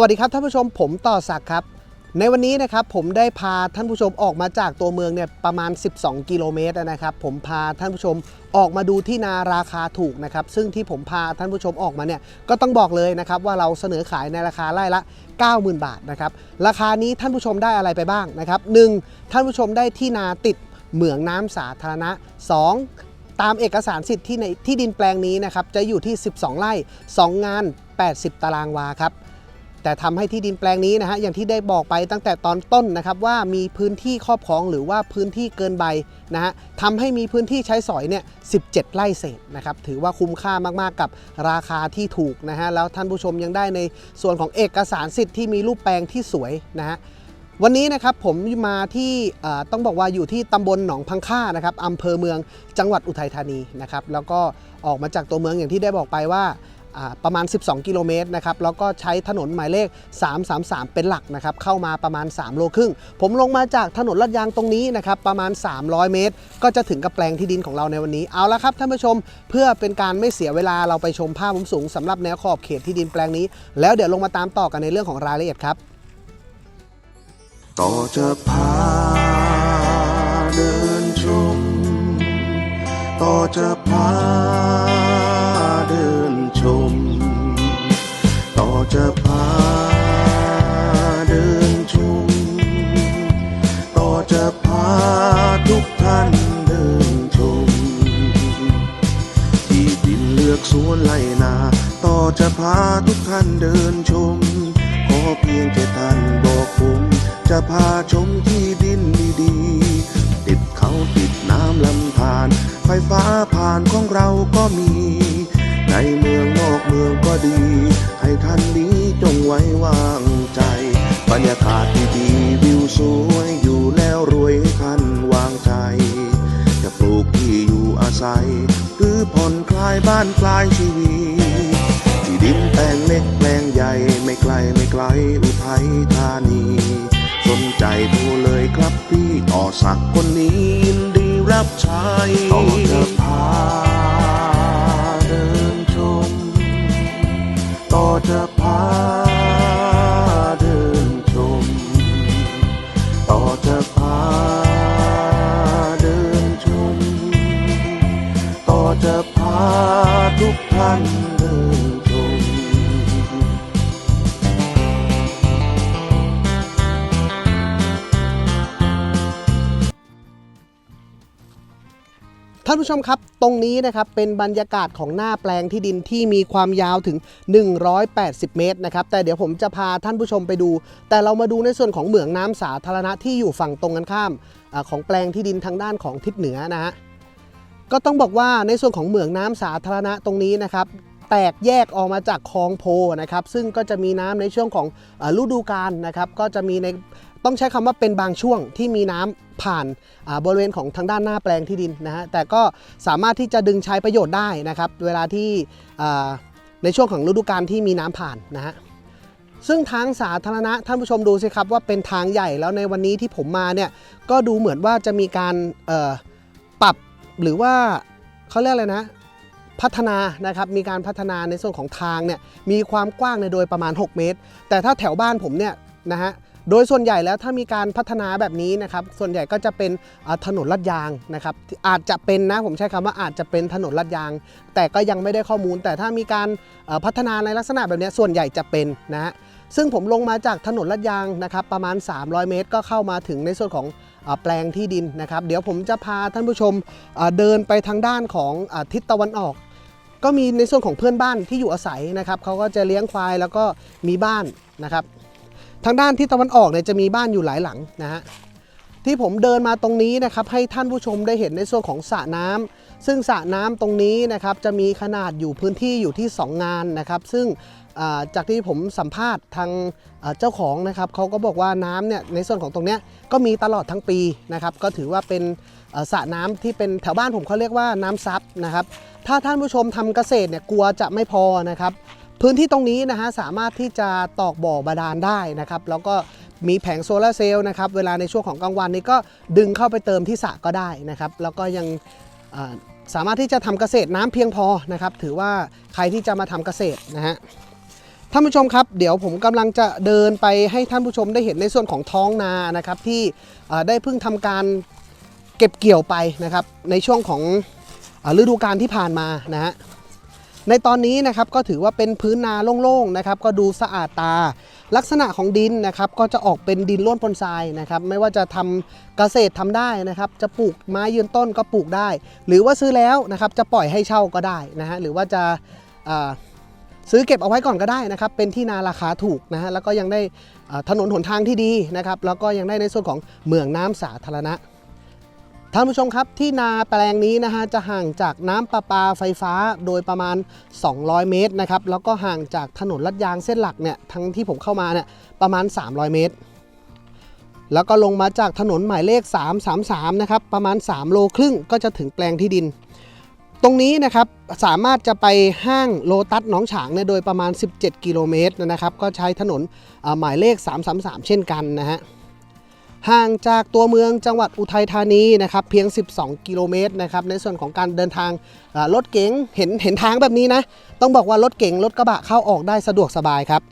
วัสดีครับท่านผู้ชมผมต่อศักดิ์ครับ ในวันนี้นะครับผมได้พาท่านผู้ชมออกมาจากตัวเมืองเนี่ยประมาณ 12 กิโลเมตรนะครับ ผมพาท่านผู้ชมออกมาดูที่นาราคาถูกนะครับ ซึ่งที่ผมพาท่านผู้ชมออกมาเนี่ยก็ต้องบอกเลยนะครับว่าเราเสนอขายในราคาไร่ละ 90,000 บาทนะครับราคานี้ท่านผู้ชมได้อะไรไปบ้างนะครับหนึ่งท่านผู้ชมได้ที่นาติดเหมืองน้ำสาธารณะ 2 ตามเอกสารสิทธิ์ที่ในที่ดินแปลงนี้นะครับจะอยู่ที่ 12 ไร่ 2 งาน 80 ตารางวาครับ แต่ทำให้ที่ดินแปลงนี้นะฮะอย่างที่ได้บอกไปตั้งแต่ตอนต้นนะครับว่ามีพื้นที่ครอบครองหรือว่าพื้นที่เกินใบนะฮะทำให้มีพื้นที่ใช้สอยเนี่ย17 ไร่เศษนะครับถือว่าคุ้มค่ามากๆกับราคาที่ถูกนะฮะแล้วท่านผู้ชมยังได้ในส่วนของเอกสารสิทธิ์ที่มีรูปแปลงที่สวยนะฮะวันนี้นะครับผมมาที่ต้องบอกว่าอยู่ที่ตำบลหนองพังค่านะครับอำเภอเมืองจังหวัดอุทัยธานีนะครับแล้วก็ออกมาจากตัวเมืองอย่างที่ได้บอกไปว่า ประมาณ 12 กิโลเมตรนะครับแล้วก็ใช้ถนนหมายเลข 333 เป็นหลักนะครับเข้ามาประมาณ 3 โลครึ่ง ผมลงมาจากถนนลาดยางตรงนี้นะครับประมาณ 300 เมตร ก็จะถึงกับแปลงที่ดินของเราในวันนี้เอาละครับท่านผู้ชมเพื่อเป็นการไม่เสียเวลาเราไปชมภาพมุมสูงสำหรับแนวขอบเขตที่ดินแปลงนี้ แล้วเดี๋ยวลงมาตามต่อกันในเรื่องของรายละเอียดครับต่อจะพาเดินชมต่อจะพา อกสวนไล่นา ต่อจะพาทุกท่านเดินชม ขอเพียงแค่ท่านบอกผม จะพาชมที่ดินดีๆติดเขาติดน้ำลำธารไฟฟ้าผ่านของเราก็มี ในเมืองนอกเมืองก็ดี ให้ท่านนี้จงไว้วางใจ บรรยากาศดีๆวิวสวยอยู่แล้วรวยให้ท่านวางใจ จะปลูกที่อยู่อาศัย หรือผ่อนคลายบ้านคลายชีวิตที่ดินแปลงเล็กแปลงใหญ่ไม่ไกลไม่ไกลอุทัยธานี สนใจโทรเลยครับพี่ต่อสักคนนี้ยินดีรับใช้ต่อจะพาเดินชมต่อจะพาเดินชมต่อจะ ทุกท่านเดินชมท่านผู้ชมครับ ตรงนี้นะครับเป็นบรรยากาศของหน้าแปลงที่ดินที่มีความยาวถึง 180 เมตรนะครับ แต่เดี๋ยวผมจะพาท่านผู้ชมไปดู แต่เรามาดูในส่วนของเหมืองน้ำสาธารณะที่อยู่ฝั่งตรงกันข้ามอของแปลงที่ดินทางด้านของทิศเหนือนะฮะ ก็ต้องบอกว่าในส่วนของเหมืองน้ำสาธารณะตรงนี้นะครับแตกแยกออกมาจากคลองโพนะครับซึ่งก็จะมีน้ำในช่วงของฤดูกาลนะครับก็จะมีในต้องใช้คำว่าเป็นบางช่วงที่มีน้ำผ่านบริเวณของทางด้านหน้าแปลงที่ดินนะฮะแต่ก็สามารถที่จะดึงใช้ประโยชน์ได้นะครับ เวลาที่ในช่วงของฤดูกาลที่มีน้ำผ่านนะฮะซึ่งทางสาธารณะท่านผู้ชมดูสิครับว่าเป็นทางใหญ่แล้วในวันนี้ที่ผมมาเนี่ยก็ดูเหมือนว่าจะมีการปรับ หรือว่าเขาเรียกอะไรนะ พัฒนานะครับมีการพัฒนาในส่วนของทางเนี่ยมีความกว้างในโดยประมาณ 6 เมตร แต่ถ้าแถวบ้านผมเนี่ยนะฮะโดยส่วนใหญ่แล้วถ้ามีการพัฒนาแบบนี้นะครับ ส่วนใหญ่ก็จะเป็นถนนลาดยางนะครับ อาจจะเป็นนะผมใช้คำว่าอาจจะเป็นถนนลาดยาง แต่ก็ยังไม่ได้ข้อมูล แต่ถ้ามีการพัฒนาในลักษณะแบบนี้ส่วนใหญ่จะเป็นนะฮะซึ่งผมลงมาจากถนนลาดยางนะครับ ประมาณ 300 เมตร ก็เข้ามาถึงในส่วนของ แปลงที่ดินนะครับ เดี๋ยวผมจะพาท่านผู้ชมเดินไปทางด้านของอทิศตะวันออก ก็มีในส่วนของเพื่อนบ้านที่อยู่อาศัยนะครับเขาก็จะเลี้ยงควายแล้วก็มีบ้านนะครับ ทางด้านทิศตะวันออกเนี่ยจะมีบ้านอยู่หลายหลังนะฮะ ที่ผมเดินมาตรงนี้นะครับให้ท่านผู้ชมได้เห็นในส่วนของสระน้ำซึ่งสระน้ำตรงนี้นะครับจะมีขนาดอยู่พื้นที่อยู่ที่ 2 งานนะครับ ซึ่งจากที่ผมสัมภาษณ์ทางเจ้าของนะครับเขาก็บอกว่าน้ำเนี่ยในส่วนของตรงเนี้ยก็มีตลอดทั้งปีนะครับ ก็ถือว่าเป็นสระน้ำที่เป็นแถวบ้านผมเขาเรียกว่าน้ำซับนะครับ ถ้าท่านผู้ชมทำเกษตรเนี่ยกลัวจะไม่พอนะครับ พื้นที่ตรงนี้นะฮะสามารถที่จะตอกบ่อบาดาลได้นะครับ แล้วก็ มีแผงโซลาร์เซลล์นะครับ เวลาในช่วงของกลางวันนี้ก็ดึงเข้าไปเติมที่สระก็ได้นะครับ แล้วก็ยังสามารถที่จะทำเกษตรน้ำเพียงพอนะครับ ถือว่าใครที่จะมาทำเกษตรนะฮะท่านผู้ชมครับเดี๋ยวผมกำลังจะเดินไปให้ท่านผู้ชมได้เห็นในส่วนของท้องนานะครับที่ได้เพิ่งทำการเก็บเกี่ยวไปนะครับในช่วงของฤดูกาลที่ผ่านมานะฮะ ในตอนนี้นะครับก็ถือว่าเป็นพื้นนาโล่งๆนะครับก็ดูสะอาดตา ลักษณะของดินนะครับก็จะออกเป็นดินร่วนปนทรายนะครับไม่ว่าจะทำเกษตรทำได้นะครับ จะปลูกไม้ยืนต้นก็ปลูกได้ หรือว่าซื้อแล้วนะครับจะปล่อยให้เช่าก็ได้นะฮะหรือว่าจะาซื้อเก็บเอาไว้ก่อนก็ได้นะครับ เป็นที่นาราคาถูกนะฮะแล้วก็ยังได้ถนนหนทางที่ดีนะครับแล้วก็ยังได้ในส่วนของเหมืองน้ำสาธารณะ ท่านผู้ชมครับที่นาแปลงนี้นะฮะจะห่างจากน้ำประปาไฟฟ้าโดยประมาณ 200 เมตรนะครับแล้วก็ห่างจากถนนลัดยางเส้นหลักเนี่ยทั้งที่ผมเข้ามาเนี่ยประมาณ 300 เมตร แล้วก็ลงมาจากถนนหมายเลข 333 นะครับประมาณ 3 โลครึ่งก็จะถึงแปลงที่ดิน ตรงนี้นะครับสามารถจะไปห้างโลตัสหนองฉางเนี่ยโดยประมาณ 17 กิโลเมตรนะครับก็ใช้ถนนหมายเลข 333 เช่นกันนะฮะ ห่างจากตัวเมืองจังหวัดอุทัยธานีนะครับเพียง 12 กิโลเมตรนะครับในส่วนของการเดินทางรถเก๋งเห็นเห็นทางแบบนี้นะ ต้องบอกว่ารถเก๋งรถกระบะเข้าออกได้สะดวกสบายครับ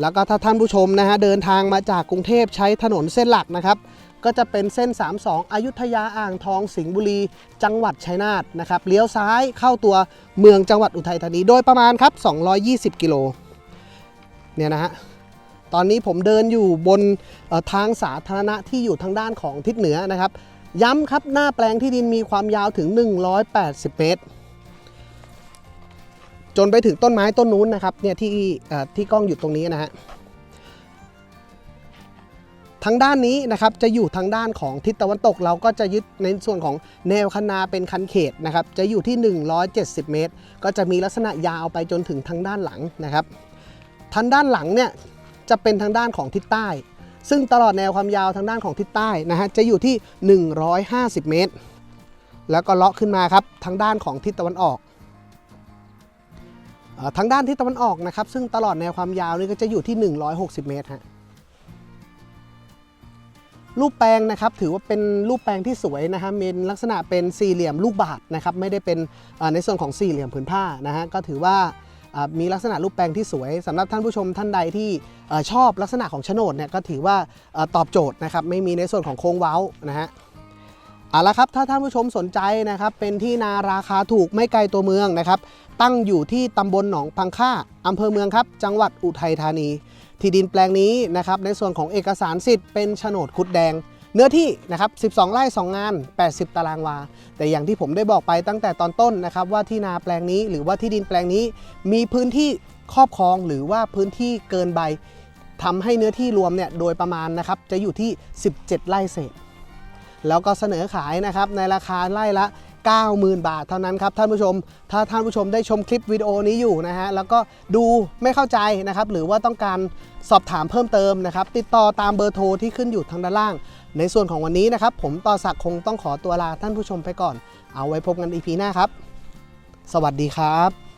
แล้วก็ถ้าท่านผู้ชมนะฮะเดินทางมาจากกรุงเทพใช้ถนนเส้นหลักนะครับก็จะเป็นเส้น 32 อยุธยาอ่างทองสิงห์บุรี จังหวัดชัยนาทนะครับเลี้ยวซ้ายเข้าตัวเมืองจังหวัดอุทัยธานีโดยประมาณครับ 220 กิโลเนี่ยนะฮะ ตอนนี้ผมเดินอยู่บนทางสาธารณะที่อยู่ทางด้านของทิศเหนือนะครับ ย้ำครับหน้าแปลงที่ดินมีความยาวถึง 180 เมตร จนไปถึงต้นไม้ต้นนู้นนะครับเนี่ยที่ที่กล้องอยู่ตรงนี้นะฮะทางด้านนี้นะครับจะอยู่ทางด้านของทิศตะวันตก เราก็จะยึดในส่วนของแนวคันนาเป็นคันเขตนะครับจะอยู่ที่ 170 เมตร ก็จะมีลักษณะยาวไปจนถึงทางด้านหลังนะครับทางด้านหลังเนี่ย จะเป็นทางด้านของทิศใต้ ซึ่งตลอดแนวความยาวทางด้านของทิศใต้นะฮะจะอยู่ที่ 150 เมตร แล้วก็เลาะขึ้นมาครับทางด้านของทิศตะวันออกทางด้านทิศตะวันออกนะครับ ซึ่งตลอดแนวความยาวนี่ก็จะอยู่ที่ 160 เมตรฮะรูปแปลงนะครับถือว่าเป็นรูปแปลงที่สวยนะฮะเป็นลักษณะเป็นสี่เหลี่ยมลูกบาศก์นะครับไม่ได้เป็นในส่วนของสี่เหลี่ยมผืนผ้านะฮะก็ถือว่า มีลักษณะรูปแปลงที่สวยสำหรับท่านผู้ชมท่านใดที่ชอบลักษณะของโฉนดเนี่ยก็ถือว่าตอบโจทย์นะครับไม่มีในส่วนของโค้งเว้านะฮะเอาละครับถ้าท่านผู้ชมสนใจนะครับเป็นที่นาราคาถูกไม่ไกลตัวเมืองนะครับ ตั้งอยู่ที่ตำบลหนองพังค่าอำเภอเมืองครับ จังหวัดอุทัยธานี ที่ดินแปลงนี้นะครับในส่วนของเอกสารสิทธิ์เป็นโฉนดคุดแดง เนื้อที่นะครับ 12 ไร่2งาน 80 ตารางวา แต่อย่างที่ผมได้บอกไปตั้งแต่ตอนต้นนะครับว่าที่นาแปลงนี้หรือว่าที่ดินแปลงนี้ มีพื้นที่ครอบครองหรือว่าพื้นที่เกินใบทำให้เนื้อที่รวมเนี่ยโดยประมาณนะครับจะอยู่ที่ 17 ไร่เศษ แล้วก็เสนอขายนะครับในราคาไร่ละ 90,000 บาทเท่านั้นครับท่านผู้ชม ถ้าท่านผู้ชมได้ชมคลิปวิดีโอนี้อยู่นะฮะแล้วก็ดูไม่เข้าใจนะครับหรือว่าต้องการสอบถามเพิ่มเติมนะครับติดต่อตามเบอร์โทรที่ขึ้นอยู่ทางด้านล่าง ในส่วนของวันนี้นะครับ ผมต่อศักดิ์คงต้องขอตัวลาท่านผู้ชมไปก่อน เอาไว้พบกันอีพีหน้าครับ สวัสดีครับ